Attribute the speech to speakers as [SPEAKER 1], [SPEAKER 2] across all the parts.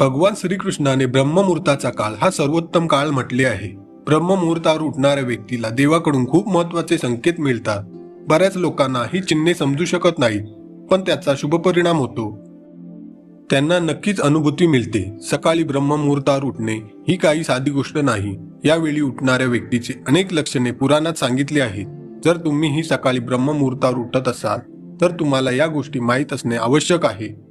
[SPEAKER 1] भगवान श्रीकृष्णाने ब्रह्ममुहूर्ताचा काळ हा सर्वोत्तम काळ म्हटले आहे. ब्रह्ममुहूर्तावर उठणाऱ्या व्यक्तीला देवाकडून खूप महत्त्वाचे संकेत मिळतात. बऱ्याच लोकांना ही चिन्हे समजू शकत नाहीत पण त्याचा शुभ परिणाम होतो. त्यांना नक्कीच अनुभूती मिळते. सकाळी ब्रह्ममुहूर्तावर उठणे ही काही साधी गोष्ट नाही. यावेळी उठणाऱ्या व्यक्तीचे अनेक लक्षणे पुराणात सांगितली आहेत. जर तुम्ही ही सकाळी ब्रह्ममुहूर्तावर उठत असाल तर तुम्हाला या गोष्टी माहीत असणे आवश्यक आहे.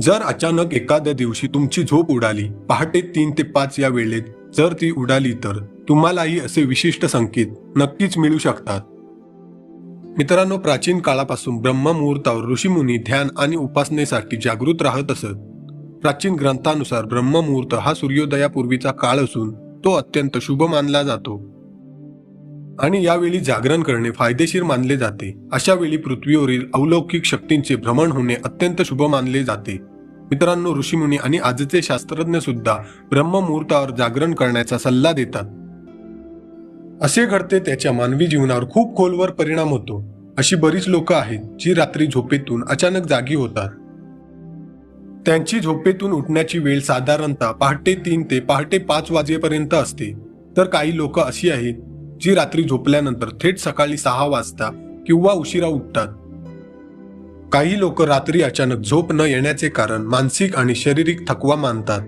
[SPEAKER 1] जर अचानक एखाद्या दिवशी तुमची झोप उडाली पहाटे तीन ते पाच या वेळेत जर ती उडाली तर तुम्हालाही असे विशिष्ट संकेत नक्कीच मिळू शकतात. मित्रांनो प्राचीन काळापासून ब्रह्ममुहूर्तावर ऋषीमुनी ध्यान आणि उपासनेसाठी जागृत राहत असत. प्राचीन ग्रंथानुसार ब्रह्ममुहूर्त हा सूर्योदयापूर्वीचा काळ असून तो अत्यंत शुभ मानला जातो. आणि यावेळी जागरण करणे फायदेशीर मानले जाते. अशा वेळी पृथ्वीवरील अवलौकिक शक्तींचे भ्रमण होणे अत्यंत शुभ मानले जाते. मित्रांनो ऋषीमुनी आणि आजचे शास्त्रज्ञ सुद्धा ब्रह्ममुहूर्तावर जागरण करण्याचा सल्ला देतात. असे घडते त्याच्या मानवी जीवनावर खूप खोलवर परिणाम होतो. अशी बरीच लोक आहेत जी रात्री झोपेतून अचानक जागी होतात. त्यांची झोपेतून उठण्याची वेळ साधारणतः पहाटे तीन ते पहाटे पाच वाजेपर्यंत असते. तर काही लोक अशी आहेत जी रात्री झोपल्यानंतर थेट सकाळी सहा वाजता किंवा उशिरा उठतात. काही लोक रात्री अचानक झोप न येण्याचे कारण मानसिक आणि शारीरिक थकवा मानतात.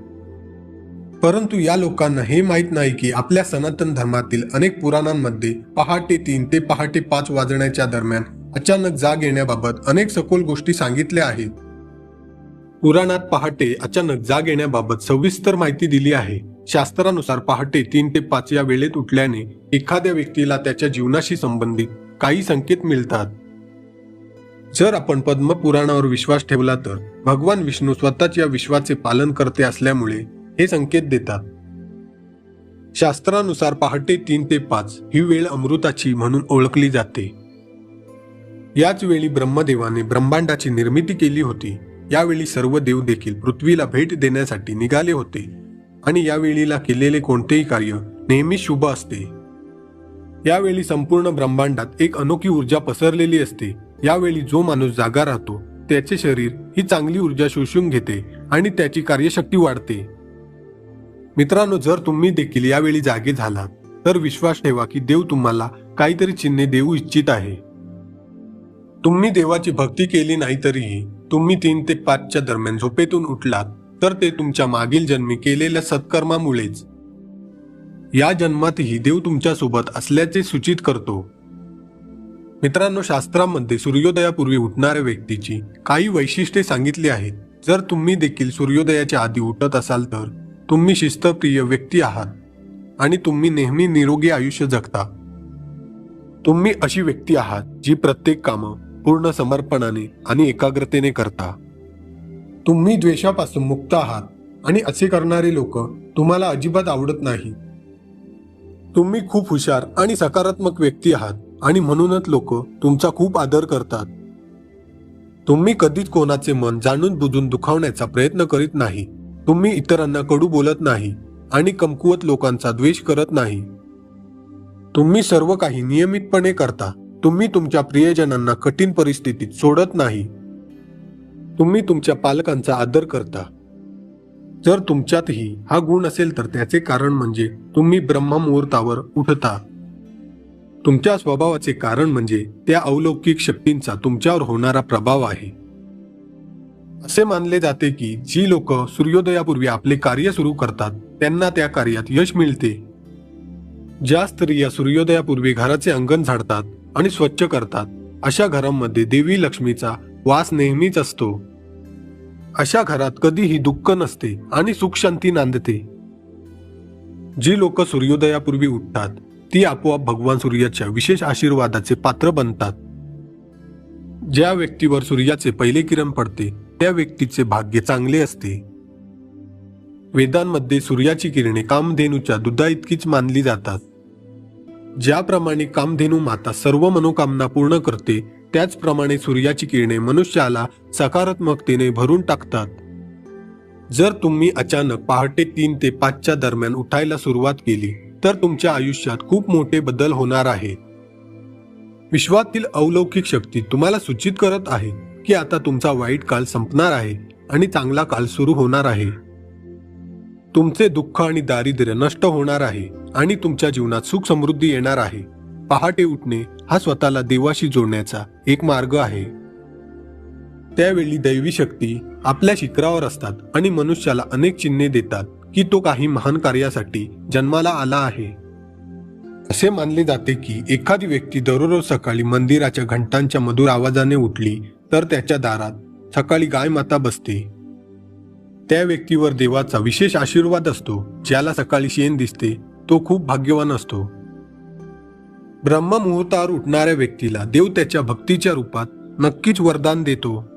[SPEAKER 1] परंतु या लोकांना हे माहीत नाही की आपल्या सनातन धर्मातील अनेक पुराणांमध्ये पहाटे तीन ते पहाटे पाच वाजण्याच्या दरम्यान अचानक जाग येण्याबाबत अनेक सखोल गोष्टी सांगितल्या आहेत. पुराणात पहाटे अचानक जाग येण्याबाबत सविस्तर माहिती दिली आहे. शास्त्रानुसार पहाटे तीन ते पाच या वेळेत उठल्याने एखाद्या व्यक्तीला त्याच्या जीवनाशी संबंधित काही संकेत मिळतात. जर आपण पद्मपुराणावर विश्वास ठेवला तर भगवान विष्णू स्वतःच या विश्वाचे पालन करते असल्यामुळे हे संकेत देतात. शास्त्रानुसार पहाटे तीन ते पाच ही वेळ अमृताची म्हणून ओळखली जाते. याच वेळी ब्रह्मदेवाने ब्रह्मांडाची निर्मिती केली होती. यावेळी सर्व देव देखील पृथ्वीला भेट देण्यासाठी निघाले होते. आणि या वेळीला केलेले कोणतेही कार्य नेहमी शुभ असते. यावेळी संपूर्ण ब्रह्मांडात एक अनोखी ऊर्जा पसरलेली असते. यावेळी जो माणूस जागा राहतो त्याचे शरीर ही चांगली ऊर्जा शोषून घेते आणि त्याची कार्यशक्ती वाढते. मित्रांनो जर तुम्ही देखील यावेळी जागे झालात तर विश्वास ठेवा की देव तुम्हाला काहीतरी चिन्हे देऊ इच्छित आहे. तुम्ही देवाची भक्ती केली नाही तरीही तुम्ही तीन ते पाचच्या दरम्यान झोपेतून उठलात तर ते तुमच्या मागील जन्मी केलेल्या सत्कर्मामुळेच. या जन्मातही देव तुमच्यासोबत असल्याचे सूचित करतो. मित्रांनो शास्त्रामध्ये सूर्योदयापूर्वी उठणाऱ्या व्यक्तीची काही वैशिष्ट्ये सांगितली आहेत. जर तुम्ही देखील सूर्योदयाच्या आधी उठत असाल तर तुम्ही शिस्तप्रिय व्यक्ती आहात आणि तुम्ही नेहमी निरोगी आयुष्य जगता. तुम्ही अशी व्यक्ती आहात जी प्रत्येक कामं पूर्ण समर्पणाने आणि एकाग्रतेने करता. तुम्ही द्वेषापासून मुक्त आहात आणि असे करणारे लोक तुम्हाला अजिबात आवडत नाही. तुम्ही खूप हुशार आणि सकारात्मक व्यक्ती आहात. आणि म्हणूनच लोक तुमचा खूप आदर करतात. तुम्ही कधीच कोणाचे मन जाणून बुजून दुखावण्याचा प्रयत्न करीत नाही. तुम्ही इतरांना कडू बोलत नाही आणि कमकुवत लोकांचा द्वेष करत नाही. तुम्ही सर्व काही नियमितपणे करता. तुम्ही तुमच्या प्रियजनांना कठीण परिस्थितीत सोडत नाही. तुम्ही तुमच्या पालकांचा आदर करता. जर तुमच्यातही हा गुण असेल तर त्याचे कारण म्हणजे तुम्ही ब्रह्ममुहूर्तावर उठता. तुमच्या स्वभावाचे कारण म्हणजे त्या अलौकिक शक्तींचा तुमच्यावर होणारा प्रभाव आहे. असे मानले जाते की जी लोक सूर्योदयापूर्वी आपले कार्य सुरू करतात त्यांना त्या कार्यात यश मिळते. ज्या स्त्रिया सूर्योदयापूर्वी घराचे अंगण झाडतात आणि स्वच्छ करतात अशा घरांमध्ये देवी लक्ष्मीचा वास नेहमीच असतो. अशा घरात कधीही दुःख नसते आणि सुख शांती नांदते. जी लोक सूर्योदयापूर्वी उठतात ती आपोआप भगवान सूर्याच्या विशेष आशीर्वादाचे पात्र बनतात. ज्या व्यक्तीवर सूर्याचे पहिले किरण पडते त्या व्यक्तीचे भाग्य चांगले असते. वेदांमध्ये सूर्याची किरणे कामधेनूच्या दुधा इतकीच मानली जातात. ज्याप्रमाणे कामधेनू माता सर्व मनोकामना पूर्ण करते त्याचप्रमाणे सूर्याची किरणे मनुष्याला सकारात्मकतेने भरून टाकतात. जर तुम्ही अचानक पहाटे तीन ते पाचच्या दरम्यान उठायला सुरुवात केली तर तुमच्या आयुष्यात खूप मोठे बदल होणार आहेत. विश्वातील अलौकिक शक्ती तुम्हाला सूचित करत आहे की आता तुमचा वाईट काल संपणार आहे आणि चांगला काल सुरू होणार आहे. तुमचे दुःख आणि दारिद्र्य नष्ट होणार आहे आणि तुमच्या जीवनात सुख समृद्धी येणार आहे. पहाटे उठणे हा स्वतःला देवाशी जोडण्याचा एक मार्ग आहे. त्यावेळी दैवी शक्ती आपल्या शिखरावर असतात आणि मनुष्याला अनेक चिन्हे देतात. की तो काही महान कार्यासाठी जन्माला आला आहे. असे मानले जाते की एखादी व्यक्ती दररोज सकाळी मंदिराच्या घंटांच्या मधुर आवाजाने उठली तर त्याच्या दारात सकाळी गाय माता बसते. त्या व्यक्तीवर देवाचा विशेष आशीर्वाद असतो ज्याला सकाळी शेण दिसते तो खूप भाग्यवान असतो. ब्रह्ममुहूर्तावर उठणाऱ्या व्यक्तीला देव त्याच्या भक्तीच्या रूपात नक्कीच वरदान देतो.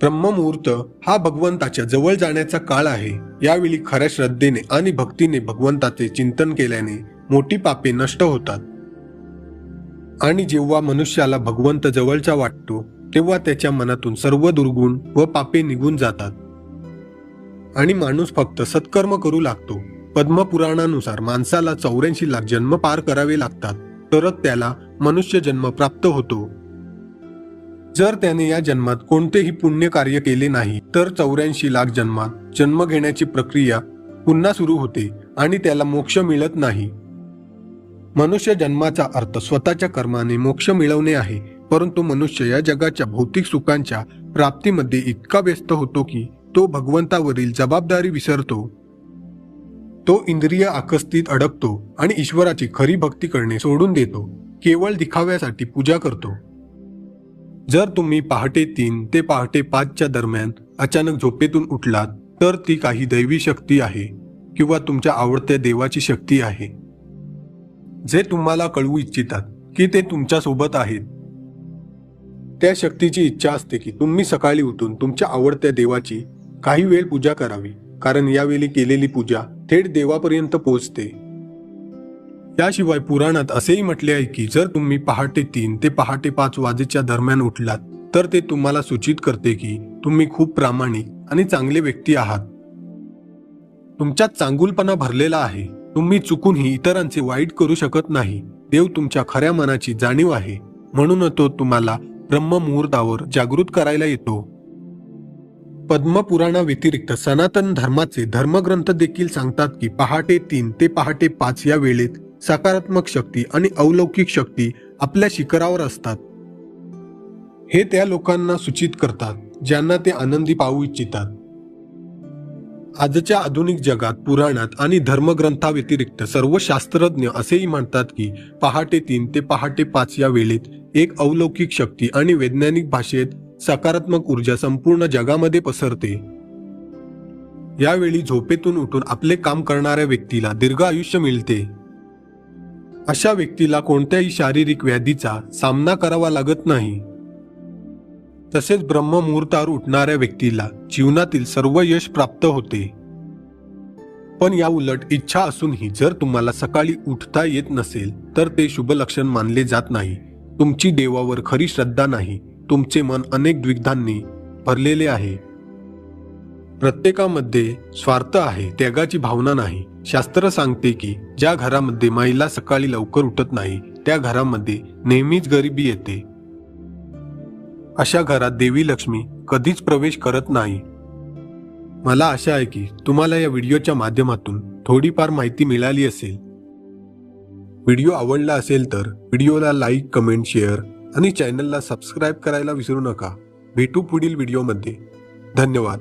[SPEAKER 1] ब्रह्ममुहूर्त हा भगवंताच्या जवळ जाण्याचा काळ आहे. यावेळी खऱ्या श्रद्धेने आणि भक्तीने भगवंताचे चिंतन केल्याने मोठी पापे नष्ट होतात. आणि जेव्हा मनुष्याला भगवंत जवळचा वाटतो तेव्हा त्याच्या मनातून सर्व दुर्गुण व पापे निघून जातात. आणि माणूस फक्त सत्कर्म करू लागतो. पद्मपुराणानुसार माणसाला चौऱ्याऐंशी लाख जन्म पार करावे लागतात. तरच त्याला मनुष्य जन्म प्राप्त होतो. जर त्याने या जन्मात कोणतेही पुण्य कार्य केले नाही तर चौऱ्याऐंशी लाख जन्मात जन्म घेण्याची प्रक्रिया पुन्हा सुरू होते आणि त्याला मोक्ष मिळत नाही. मनुष्य जन्माचा अर्थ स्वतःच्या कर्माने मोक्ष मिळवणे आहे परंतु मनुष्य या जगाच्या भौतिक सुखांच्या प्राप्तीमध्ये इतका व्यस्त होतो की तो भगवंतावरील जबाबदारी विसरतो. तो इंद्रिय आकस्तीत अडकतो आणि ईश्वराची खरी भक्ती करणे सोडून देतो केवळ दिखाव्यासाठी पूजा करतो. जर तुम्ही पहाटे तीन ते पहाटे पाचच्या दरम्यान अचानक झोपेतून उठलात तर ती काही दैवी शक्ती आहे किंवा तुमच्या आवडत्या देवाची शक्ती आहे. जे तुम्हाला कळवू इच्छितात की ते तुमच्यासोबत आहेत. त्या शक्तीची इच्छा असते की तुम्ही सकाळी उठून तुमच्या आवडत्या देवाची काही वेळ पूजा करावी कारण यावेळी केलेली पूजा थेट देवापर्यंत पोहोचते. त्याशिवाय पुराणात असेही म्हटले आहे की जर तुम्ही पहाटे तीन ते पहाटे पाच वाजेच्या दरम्यान उठलात तर ते तुम्हाला सूचित करते की तुम्ही खूप प्रामाणिक आणि चांगले व्यक्ती आहात. तुमच्यात चांगुलपणा भरलेला आहे. तुम्ही चुकूनही इतरांचे वाईट करू शकत नाही. देव तुमच्या खऱ्या मनाची जाणीव आहे. म्हणून तो तुम्हाला ब्रह्ममुहूर्तावर जागृत करायला येतो. पद्मपुराणा व्यतिरिक्त सनातन धर्माचे धर्मग्रंथ देखील सांगतात की पहाटे तीन ते पहाटे पाच या वेळेत सकारात्मक शक्ती आणि अलौकिक शक्ती आपल्या शिखरावर असतात. हे त्या लोकांना सूचित करतात ज्यांना ते आनंदी पाहू इच्छितात. आजच्या आधुनिक जगात पुराणात आणि धर्मग्रंथाव्यतिरिक्त सर्व शास्त्रज्ञ असेही म्हणतात की पहाटे तीन ते पहाटे पाच या वेळेत एक अलौकिक शक्ती आणि वैज्ञानिक भाषेत सकारात्मक ऊर्जा संपूर्ण जगामध्ये पसरते. यावेळी झोपेतून उठून आपले काम करणाऱ्या व्यक्तीला दीर्घ आयुष्य मिळते. अशा व्यक्तीला कोणत्याही शारीरिक व्याधीचा सामना करावा लागत नाही. तसेच ब्रह्ममुहूर्तावर उठणाऱ्या व्यक्तीला जीवनातील सर्व यश प्राप्त होते. पण या उलट इच्छा असूनही जर तुम्हाला सकाळी उठता येत नसेल तर ते शुभ लक्षण मानले जात नाही. तुमची देवावर खरी श्रद्धा नाही. तुमचे मन अनेक द्विग्धांनी भरलेले आहे. प्रत्येकामध्ये स्वार्थ आहे त्यागाची भावना नाही. शास्त्र सांगते की ज्या घरामध्ये महिला सकाळी लवकर उठत नाही त्या घरामध्ये नेहमीच गरिबी येते. अशा घरात देवी लक्ष्मी कधीच प्रवेश करत नाही. मला आशा आहे की तुम्हाला या व्हिडिओच्या माध्यमातून थोडीफार माहिती मिळाली असेल. व्हिडिओ आवडला असेल तर व्हिडिओला लाईक कमेंट शेअर आणि चॅनलला सबस्क्राईब करायला विसरू नका. भेटू पुढील व्हिडिओमध्ये. धन्यवाद.